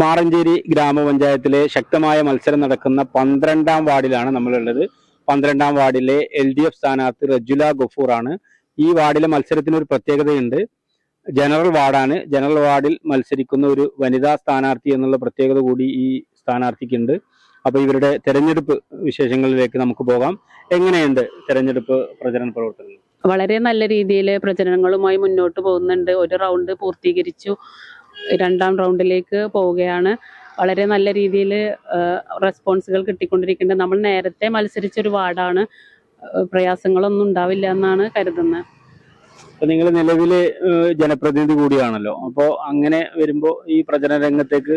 മാറഞ്ചേരി ഗ്രാമപഞ്ചായത്തിലെ ശക്തമായ മത്സരം നടക്കുന്ന പന്ത്രണ്ടാം വാർഡിലാണ് നമ്മളുള്ളത്. പന്ത്രണ്ടാം വാർഡിലെ എൽ ഡി എഫ് സ്ഥാനാർത്ഥി റജുല ഗഫൂർ ആണ് ഈ വാർഡിലെ മത്സരത്തിന് ഒരു പ്രത്യേകതയുണ്ട്. ജനറൽ വാർഡാണ്. ജനറൽ വാർഡിൽ മത്സരിക്കുന്ന ഒരു വനിതാ സ്ഥാനാർത്ഥി എന്നുള്ള പ്രത്യേകത കൂടി ഈ സ്ഥാനാർത്ഥിക്കുണ്ട്. അപ്പൊ ഇവരുടെ തെരഞ്ഞെടുപ്പ് വിശേഷങ്ങളിലേക്ക് നമുക്ക് പോകാം. എങ്ങനെയുണ്ട് തെരഞ്ഞെടുപ്പ് പ്രചരണ പ്രവർത്തനങ്ങൾ? വളരെ നല്ല രീതിയിൽ പ്രചരണങ്ങളുമായി മുന്നോട്ട് പോകുന്നുണ്ട്. ഒരു റൗണ്ട് പൂർത്തീകരിച്ചു. രണ്ടാം റൗണ്ടിലേക്ക് പോവുകയാണ്. വളരെ നല്ല രീതിയിൽ റെസ്പോൺസുകൾ കിട്ടിക്കൊണ്ടിരിക്കുന്നുണ്ട്. നമ്മൾ നേരത്തെ മത്സരിച്ചൊരു വാർഡാണ്. പ്രയാസങ്ങളൊന്നും ഉണ്ടാവില്ല എന്നാണ് കരുതുന്നത്. നിങ്ങൾ നിലവിലെ ജനപ്രതിനിധി കൂടിയാണല്ലോ. അപ്പോൾ അങ്ങനെ വരുമ്പോൾ ഈ പ്രചരണ രംഗത്തേക്ക്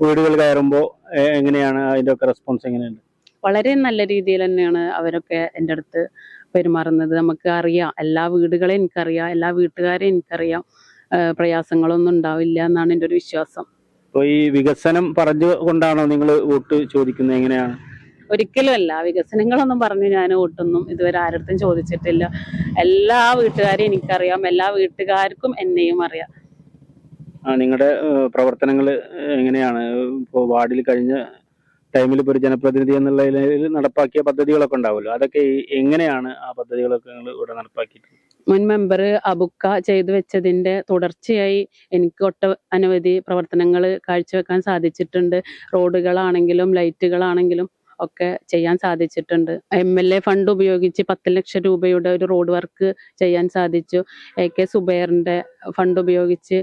വീടുകൾ കയറുമ്പോൾ എങ്ങനെയാണ് അതിന്റെ ഒക്കെ റെസ്പോൺസ് എങ്ങനെയുണ്ട്? വളരെ നല്ല രീതിയിൽ തന്നെയാണ് അവരൊക്കെ എന്റെ അടുത്ത് പെരുമാറുന്നത്. നമുക്ക് അറിയാം. എല്ലാ വീടുകളെയും എനിക്കറിയാം. എല്ലാ വീട്ടുകാരെയും എനിക്കറിയാം. പ്രയാസങ്ങളൊന്നും ഉണ്ടാവില്ല എന്നാണ് എന്റെ ഒരു വിശ്വാസം. അപ്പോൾ ഈ വികസനം പറഞ്ഞുകൊണ്ടാണോ നിങ്ങൾ വോട്ട് ചോദിക്കുന്നത്? എങ്ങനെയാണ്? ഒരിക്കലും അല്ല. വികസനങ്ങളൊന്നും പറഞ്ഞ് ഞാൻ വോട്ടൊന്നും ഇതുവരെ ആരടുത്തും ചോദിച്ചിട്ടില്ല. എല്ലാ വീട്ടുകാരെയും എനിക്കറിയാം. എല്ലാ വീട്ടുകാർക്കും എന്നെയും അറിയാം. ആ നിങ്ങളുടെ പ്രവർത്തനങ്ങൾ എങ്ങനെയാണ്? ഇപ്പോൾ വാർഡിൽ കഴിഞ്ഞ ടൈമിൽ ഇപ്പോൾ ഒരു ജനപ്രതിനിധി എന്നുള്ള നിലയിൽ നടപ്പാക്കിയ പദ്ധതികളൊക്കെ ഉണ്ടാവുമല്ലോ? അതൊക്കെ എങ്ങനെയാണ് ആ പദ്ധതികളൊക്കെ നിങ്ങൾ ഇവിടെ നടപ്പാക്കിയിട്ടുള്ളത്? മുൻ മെമ്പർ അബുക്ക ചെയ്തു വെച്ചതിന്റെ തുടർച്ചയായി എനിക്ക് ഒട്ട അനവധി പ്രവർത്തനങ്ങൾ കാഴ്ചവെക്കാൻ സാധിച്ചിട്ടുണ്ട്. റോഡുകളാണെങ്കിലും ലൈറ്റുകളാണെങ്കിലും ഒക്കെ ചെയ്യാൻ സാധിച്ചിട്ടുണ്ട്. എം എൽ എ ഫണ്ട് ഉപയോഗിച്ച് പത്ത് ലക്ഷം രൂപയുടെ ഒരു റോഡ് വർക്ക് ചെയ്യാൻ സാധിച്ചു. എ കെ സുബൈറിന്റെ ഫണ്ട് ഉപയോഗിച്ച്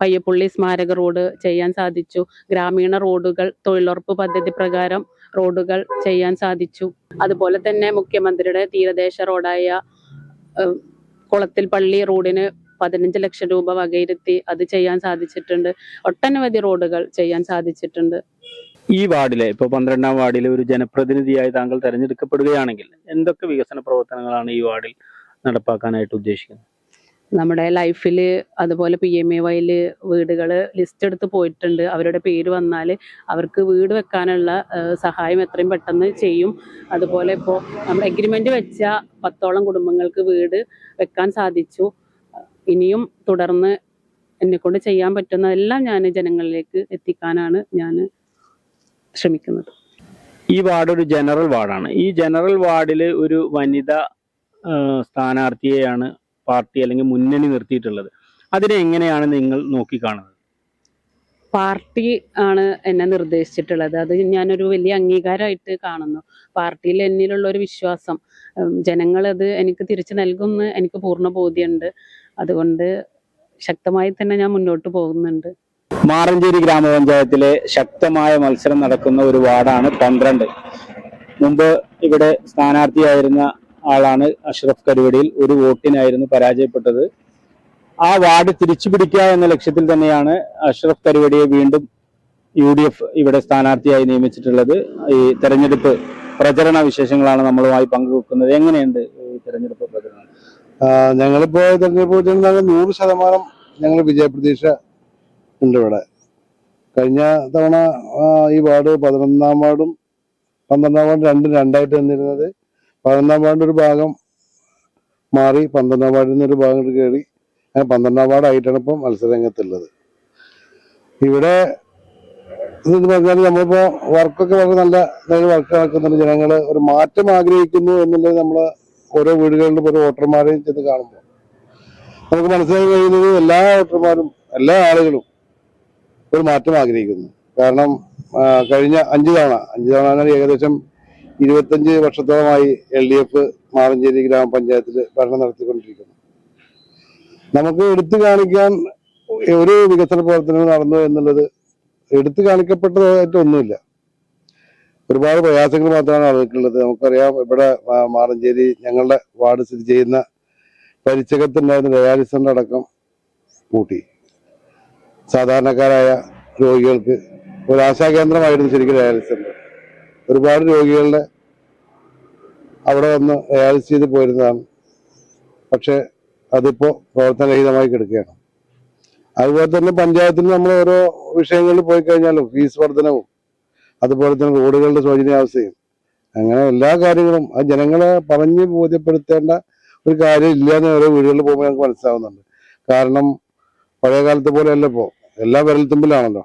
പയ്യപ്പുള്ളി സ്മാരക റോഡ് ചെയ്യാൻ സാധിച്ചു. ഗ്രാമീണ റോഡുകൾ തൊഴിലുറപ്പ് പദ്ധതി പ്രകാരം റോഡുകൾ ചെയ്യാൻ സാധിച്ചു. അതുപോലെ തന്നെ മുഖ്യമന്ത്രിയുടെ തീരദേശ റോഡായ കുളത്തിൽ പള്ളി റോഡിന് പതിനഞ്ച് ലക്ഷം രൂപ വകയിരുത്തി അത് ചെയ്യാൻ സാധിച്ചിട്ടുണ്ട്. ഒട്ടനവധി റോഡുകൾ ചെയ്യാൻ സാധിച്ചിട്ടുണ്ട്. ഈ വാർഡിലെ ഇപ്പോൾ പന്ത്രണ്ടാം വാർഡിലെ ഒരു ജനപ്രതിനിധിയായി താങ്കൾ തെരഞ്ഞെടുക്കപ്പെടുകയാണെങ്കിൽ എന്തൊക്കെ വികസന പ്രവർത്തനങ്ങളാണ് ഈ വാർഡിൽ നടപ്പാക്കാനായിട്ട് ഉദ്ദേശിക്കുന്നത്? നമ്മുടെ ലൈഫിൽ അതുപോലെ പി എം എ വൈയിൽ വീടുകൾ ലിസ്റ്റ് എടുത്ത് പോയിട്ടുണ്ട്. അവരുടെ പേര് വന്നാൽ അവർക്ക് വീട് വെക്കാനുള്ള സഹായം എത്രയും പെട്ടെന്ന് ചെയ്യും. അതുപോലെ ഇപ്പോൾ നമ്മൾ എഗ്രിമെന്റ് വെച്ച പത്തോളം കുടുംബങ്ങൾക്ക് വീട് വെക്കാൻ സാധിച്ചു. ഇനിയും തുടർന്ന് എന്നെക്കൊണ്ട് ചെയ്യാൻ പറ്റുന്നതെല്ലാം ഞാൻ ജനങ്ങളിലേക്ക് എത്തിക്കാനാണ് ഞാൻ ശ്രമിക്കുന്നത്. ഈ വാർഡ് ഒരു ജനറൽ വാർഡാണ്. ഈ ജനറൽ വാർഡിൽ ഒരു വനിത സ്ഥാനാർത്ഥിയെയാണ് പാർട്ടി അല്ലെങ്കിൽ മുന്നണി നിർത്തിയിട്ടുള്ളത്. അതിനെ എങ്ങനെയാണ് നിങ്ങൾ നോക്കിക്കാണുന്നത്? പാർട്ടി ആണ് എന്നെ നിർദ്ദേശിച്ചിട്ടുള്ളത്. അത് ഞാനൊരു വലിയ അംഗീകാരമായിട്ട് കാണുന്നു. പാർട്ടിയിൽ എന്നിലുള്ള ഒരു വിശ്വാസം. ജനങ്ങൾ ജനങ്ങളത് എനിക്ക് തിരിച്ചു നൽകുമെന്ന് എനിക്ക് പൂർണ ബോധ്യമുണ്ട്. അതുകൊണ്ട് ശക്തമായി തന്നെ ഞാൻ മുന്നോട്ട് പോകുന്നുണ്ട്. മാറഞ്ചേരി ഗ്രാമപഞ്ചായത്തിലെ ശക്തമായ മത്സരം നടക്കുന്ന ഒരു വാർഡാണ് പന്ത്രണ്ട്. മുമ്പ് ഇവിടെ സ്ഥാനാർത്ഥിയായിരുന്ന ആളാണ് അഷ്റഫ് കരുവടിയിൽ ഒരു വോട്ടിനായിരുന്നു പരാജയപ്പെട്ടത്. ആ വാർഡ് തിരിച്ചു പിടിക്കുക എന്ന ലക്ഷ്യത്തിൽ തന്നെയാണ് അഷ്റഫ് കരുവടിയെ വീണ്ടും യു ഡി എഫ് ഇവിടെ സ്ഥാനാർത്ഥിയായി നിയമിച്ചിട്ടുള്ളത്. ഈ തെരഞ്ഞെടുപ്പ് പ്രചരണ വിശേഷങ്ങളാണ് നമ്മളുമായി പങ്കുവെക്കുന്നത്. എങ്ങനെയുണ്ട് ഈ തെരഞ്ഞെടുപ്പ് പ്രചരണം? ഞങ്ങളിപ്പോ തെരഞ്ഞെടുപ്പ് നൂറ് ശതമാനം ഞങ്ങൾ വിജയപ്രതീക്ഷ ഉണ്ട് ഇവിടെ. കഴിഞ്ഞ തവണ ഈ വാർഡ് പതിനൊന്നാം വാർഡും പന്ത്രണ്ടാം വാർഡ് രണ്ടും രണ്ടായിട്ട് നിന്നിരുന്നത് പതിനൊന്നാം വാർഡിന്റെ ഒരു ഭാഗം മാറി പന്ത്രണ്ടാം വാർഡിൽ നിന്ന് ഒരു ഭാഗം കയറി. അങ്ങനെ പന്ത്രണ്ടാം വാർഡായിട്ടാണ് ഇപ്പം മത്സരരംഗത്തുള്ളത്. ഇവിടെ ഇതെന്ന് പറഞ്ഞാൽ നമ്മളിപ്പോൾ വർക്കൊക്കെ വളരെ നല്ല നല്ല വർക്ക് നടക്കുന്നുണ്ട്. ജനങ്ങൾ ഒരു മാറ്റം ആഗ്രഹിക്കുന്നു എന്നുള്ളത് നമ്മൾ ഓരോ വീടുകളിലും ഓരോ വോട്ടർമാരെയും ചെന്ന് കാണുമ്പോൾ. നമുക്ക് മനസ്സിലാക്കി കഴിയുന്നത് എല്ലാ വോട്ടർമാരും എല്ലാ ആളുകളും ഒരു മാറ്റം ആഗ്രഹിക്കുന്നു. കാരണം കഴിഞ്ഞ അഞ്ച് തവണ അഞ്ച് തവണ ഏകദേശം ഇരുപത്തഞ്ച് വർഷത്തോളമായി എൽ ഡി എഫ് മാറഞ്ചേരി ഗ്രാമപഞ്ചായത്തിൽ ഭരണം നടത്തിക്കൊണ്ടിരിക്കുന്നു. നമുക്ക് എടുത്തു കാണിക്കാൻ ഒരു വികസന പ്രവർത്തനങ്ങൾ നടന്നു എന്നുള്ളത് എടുത്തു കാണിക്കപ്പെട്ടതായിട്ട് ഒന്നുമില്ല. ഒരുപാട് പ്രയാസങ്ങൾ മാത്രമാണ് ആളുകൾക്കുള്ളത്. നമുക്കറിയാം ഇവിടെ മാറഞ്ചേരി ഞങ്ങളുടെ വാർഡ് സ്ഥിതി ചെയ്യുന്ന പരിച്ചകത്തുണ്ടായിരുന്ന ഡയാലിസിന്റെ അടക്കം പൂട്ടി. സാധാരണക്കാരായ രോഗികൾക്ക് ഒരു ആശാകേന്ദ്രമായിരുന്നു ശരിക്കും ഡയാലിസിന്റെ ഒരുപാട് രോഗികളുടെ അവിടെ വന്ന് ഡയാലിസിസ് ചെയ്ത് പോയിരുന്നതാണ്. പക്ഷേ അതിപ്പോ പ്രവർത്തനരഹിതമായി കിടക്കുകയാണ്. അതുപോലെ തന്നെ പഞ്ചായത്തിൽ നമ്മൾ ഓരോ വിഷയങ്ങളിൽ പോയി കഴിഞ്ഞാലും ഫീസ് വർധനവും അതുപോലെ തന്നെ റോഡുകളുടെ ശോചനീയാവസ്ഥയും അങ്ങനെ എല്ലാ കാര്യങ്ങളും ആ ജനങ്ങളെ പറഞ്ഞ് ബോധ്യപ്പെടുത്തേണ്ട ഒരു കാര്യം ഇല്ല എന്ന് ഓരോ വീടുകളിൽ പോകുമ്പോൾ ഞങ്ങൾക്ക് മനസ്സിലാവുന്നുണ്ട്. കാരണം പഴയ കാലത്തെ പോലെയല്ല ഇപ്പോ. എല്ലാം വിരൽത്തുമ്പിലാണല്ലോ.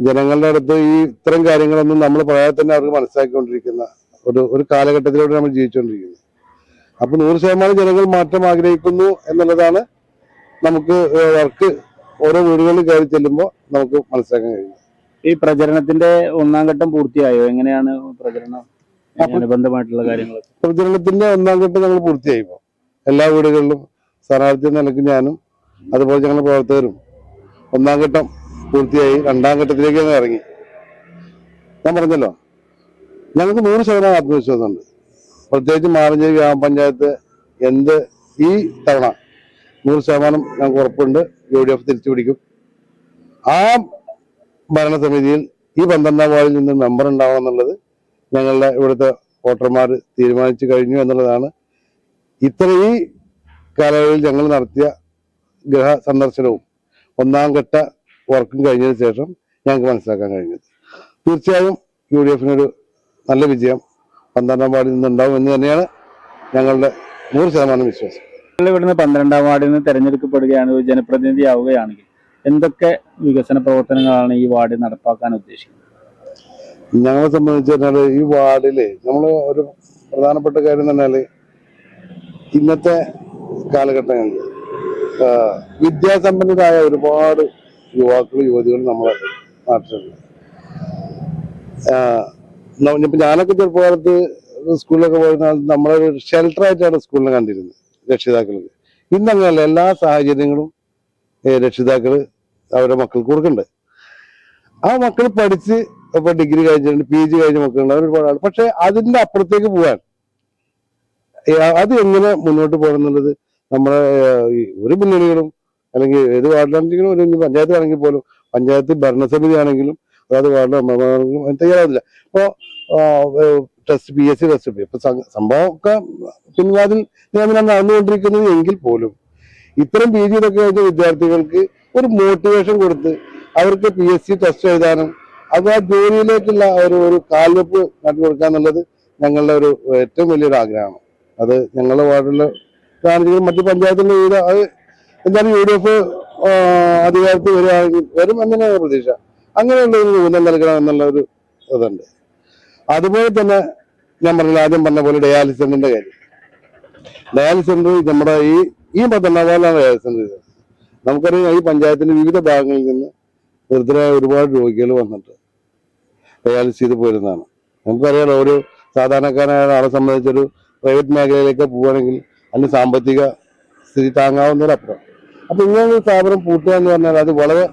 ജനങ്ങളുടെ അടുത്ത് ഈ ഇത്തരം കാര്യങ്ങളൊന്നും നമ്മൾ പറയാതെ തന്നെ അവർക്ക് മനസ്സിലാക്കിക്കൊണ്ടിരിക്കുന്ന ഒരു ഒരു കാലഘട്ടത്തിലൂടെ നമ്മൾ ജീവിച്ചുകൊണ്ടിരിക്കുന്നത് അപ്പൊ നൂറ് ശതമാനം ജനങ്ങൾ മാറ്റം ആഗ്രഹിക്കുന്നു എന്നുള്ളതാണ് നമുക്ക് വർക്ക് ഓരോ വീടുകളിൽ കയറി ചെല്ലുമ്പോൾ നമുക്ക് മനസ്സിലാക്കാൻ കഴിയും ഈ പ്രചരണത്തിന്റെ ഒന്നാം ഘട്ടം പൂർത്തിയായോ? എങ്ങനെയാണ് പ്രചരണം? അനുബന്ധമായിട്ടുള്ള കാര്യങ്ങൾ പ്രചരണത്തിന്റെ ഒന്നാം ഘട്ടം ഞങ്ങൾ പൂർത്തിയായി എല്ലാ വീടുകളിലും സ്ഥാനാർത്ഥി നിലയ്ക്ക് ഞാനും അതുപോലെ ഞങ്ങളുടെ പ്രവർത്തകരും ഒന്നാം ഘട്ടം പൂർത്തിയായി രണ്ടാം ഘട്ടത്തിലേക്ക് ഇറങ്ങി. ഞാൻ പറഞ്ഞല്ലോ ഞങ്ങൾക്ക് നൂറ് ശതമാനം ആത്മവിശ്വാസമുണ്ട്. പ്രത്യേകിച്ച് മാറഞ്ചേരി ഗ്രാമപഞ്ചായത്ത് എന്ത് ഈ തവണ നൂറ് ശതമാനം ഞങ്ങൾക്ക് ഉറപ്പുണ്ട് യു ഡി എഫ് തിരിച്ചു പിടിക്കും. ആ ഭരണസമിതിയിൽ ഈ പന്ത്രണ്ടാം വാർഡിൽ നിന്ന് മെമ്പർ ഉണ്ടാവണം എന്നുള്ളത് ഞങ്ങളുടെ ഇവിടുത്തെ വോട്ടർമാർ തീരുമാനിച്ചു കഴിഞ്ഞു എന്നുള്ളതാണ്. ഇത്ര ഈ കാലയളവിൽ ഞങ്ങൾ നടത്തിയ ഗ്രഹ സന്ദർശനവും ഒന്നാം ഘട്ട വർക്കും കഴിഞ്ഞതിന് ശേഷം ഞങ്ങൾക്ക് മനസ്സിലാക്കാൻ കഴിഞ്ഞത്. തീർച്ചയായും യു ഡി എഫിനൊരു നല്ല വിജയം പന്ത്രണ്ടാം വാർഡിൽ നിന്നുണ്ടാവും എന്ന് തന്നെയാണ് ഞങ്ങളുടെ നൂറ് ശതമാനം വിശ്വാസം. നിങ്ങൾ ഇവിടുന്ന് പന്ത്രണ്ടാം വാർഡിൽ നിന്ന് തെരഞ്ഞെടുക്കപ്പെടുകയാണ് ഒരു ജനപ്രതിനിധി ആവുകയാണെങ്കിൽ എന്തൊക്കെ വികസന പ്രവർത്തനങ്ങളാണ് ഈ വാർഡിൽ നടപ്പാക്കാൻ ഉദ്ദേശിക്കുന്നത്? ഞങ്ങളെ സംബന്ധിച്ച് പറഞ്ഞാൽ ഈ വാർഡിൽ നമ്മൾ ഒരു പ്രധാനപ്പെട്ട കാര്യം എന്ന് പറഞ്ഞാൽ ഇന്നത്തെ കാലഘട്ടങ്ങളിൽ വിദ്യാസമ്പന്നരായ ഒരുപാട് യുവാക്കൾ യുവതികൾ നമ്മളെ നാട്ടിലുണ്ട്. ഇപ്പൊ ഞാനൊക്കെ ചെറുപ്പകാലത്ത് സ്കൂളിലൊക്കെ പോയിരുന്ന ഷെൽട്ടർ ആയിട്ടാണ് സ്കൂളിനെ കണ്ടിരുന്നത് രക്ഷിതാക്കൾക്ക് ഇന്നങ്ങനെയല്ല എല്ലാ സാഹചര്യങ്ങളും രക്ഷിതാക്കൾ അവരുടെ മക്കൾക്ക് കൊടുക്കുന്നുണ്ട് ആ മക്കൾ പഠിച്ച് ഇപ്പൊ ഡിഗ്രി കഴിഞ്ഞിട്ടുണ്ട് പി ജി കഴിഞ്ഞ മക്കളുണ്ട് അവർ ഒരുപാട് ആൾ പക്ഷെ അതിന്റെ അപ്പുറത്തേക്ക് പോകാൻ അത് എങ്ങനെ മുന്നോട്ട് പോകണം എന്നുള്ളത് നമ്മുടെ ഒരു മുന്നണികളും അല്ലെങ്കിൽ ഏത് വാർഡിലാണെങ്കിലും ഒരു പഞ്ചായത്ത് ആണെങ്കിൽ പോലും പഞ്ചായത്ത് ഭരണസമിതി ആണെങ്കിലും അതായത് വാർഡ് മെമ്പർമാർക്കും തയ്യാറാവില്ല അപ്പോൾ test P S C test ഇപ്പൊ സം- സംഭവം ഒക്കെ പിൻവാതിൽ നിയമനം നടന്നുകൊണ്ടിരിക്കുന്നത് എങ്കിൽ പോലും ഇത്തരം പി ജി ഇതൊക്കെ വിദ്യാർത്ഥികൾക്ക് ഒരു മോട്ടിവേഷൻ കൊടുത്ത് അവർക്ക് പി എസ് സി ടെസ്റ്റ് എഴുതാനും അത് ആ ജോലിയിലേക്കുള്ള ഒരു ഒരു കാൽവെപ്പ് നട്ടു കൊടുക്കുക എന്നുള്ളത് ഞങ്ങളുടെ ഒരു ഏറ്റവും വലിയൊരു ആഗ്രഹമാണ്. അത് ഞങ്ങളുടെ വാർഡിലെ കാണിച്ചത് മറ്റു പഞ്ചായത്തിലെ വിവിധ അത് എന്തായാലും യു ഡി എഫ് അധികാരത്തിൽ വരികയാണെങ്കിൽ വരും എന്നതിനാണ് പ്രതീക്ഷ. അങ്ങനെയുള്ള ഒരു ഊന്നൽ നൽകണം എന്നുള്ള ഒരു ഇതുണ്ട്. അതുപോലെ തന്നെ ഞാൻ പറഞ്ഞില്ല ആദ്യം പറഞ്ഞ പോലെ ഡയാലിസ് സെന്ററിന്റെ കാര്യം. ഡയാലിസ് സെന്റർ നമ്മുടെ ഈ ഈ പത്തൊണ്ടാമതാണ് ഡയാലിസ് സെന്റർ നമുക്കറിയാം ഈ പഞ്ചായത്തിന്റെ വിവിധ ഭാഗങ്ങളിൽ നിന്ന് വൃദ്ധരായ ഒരുപാട് രോഗികൾ വന്നിട്ട് ഡയാലിസ് ചെയ്ത് പോരുന്നതാണ്. നമുക്കറിയാലോ ഒരു സാധാരണക്കാരനായ ആളെ സംബന്ധിച്ചൊരു പ്രൈവറ്റ് മേഖലയിലേക്ക് പോവുകയാണെങ്കിൽ അതിന് സാമ്പത്തിക സ്ഥിതി താങ്ങാവുന്നതിനപ്പുറം അപ്പൊ ഇങ്ങനെ സ്ഥാപനം പൂട്ടുക എന്ന് പറഞ്ഞാൽ അത് വളരെ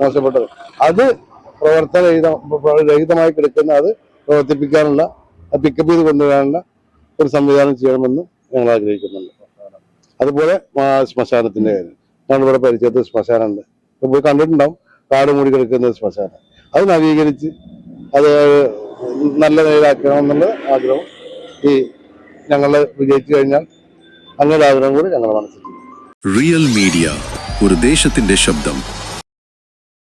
മോശപ്പെട്ടത്. അത് പ്രവർത്തന രഹിതമായി കിടക്കുന്ന അത് പ്രവർത്തിപ്പിക്കാനുള്ള പിക്കപ്പ് ചെയ്ത് കൊണ്ടുവരാനുള്ള ഒരു സംവിധാനം ചെയ്യണമെന്ന് ഞങ്ങൾ ആഗ്രഹിക്കുന്നുണ്ട്. അതുപോലെ ശ്മശാനത്തിന്റെ കാര്യം. ഞങ്ങളിവിടെ പരിചയത്ത് ശ്മശാനമുണ്ട്. പോയി കണ്ടിട്ടുണ്ടാവും. കാട് മൂടി കിടക്കുന്ന ശ്മശാനം. അത് നവീകരിച്ച് അത് നല്ല നിലയിലാക്കണം എന്നുള്ള ആഗ്രഹം ഈ ഞങ്ങൾ വിജയിച്ചു കഴിഞ്ഞാൽ അങ്ങനെ ആഗ്രഹം കൂടി ഞങ്ങളുടെ മനസ്സിലുണ്ട് റിയൽ മീഡിയ ഒരു ദേശത്തിന്റെ ശബ്ദം.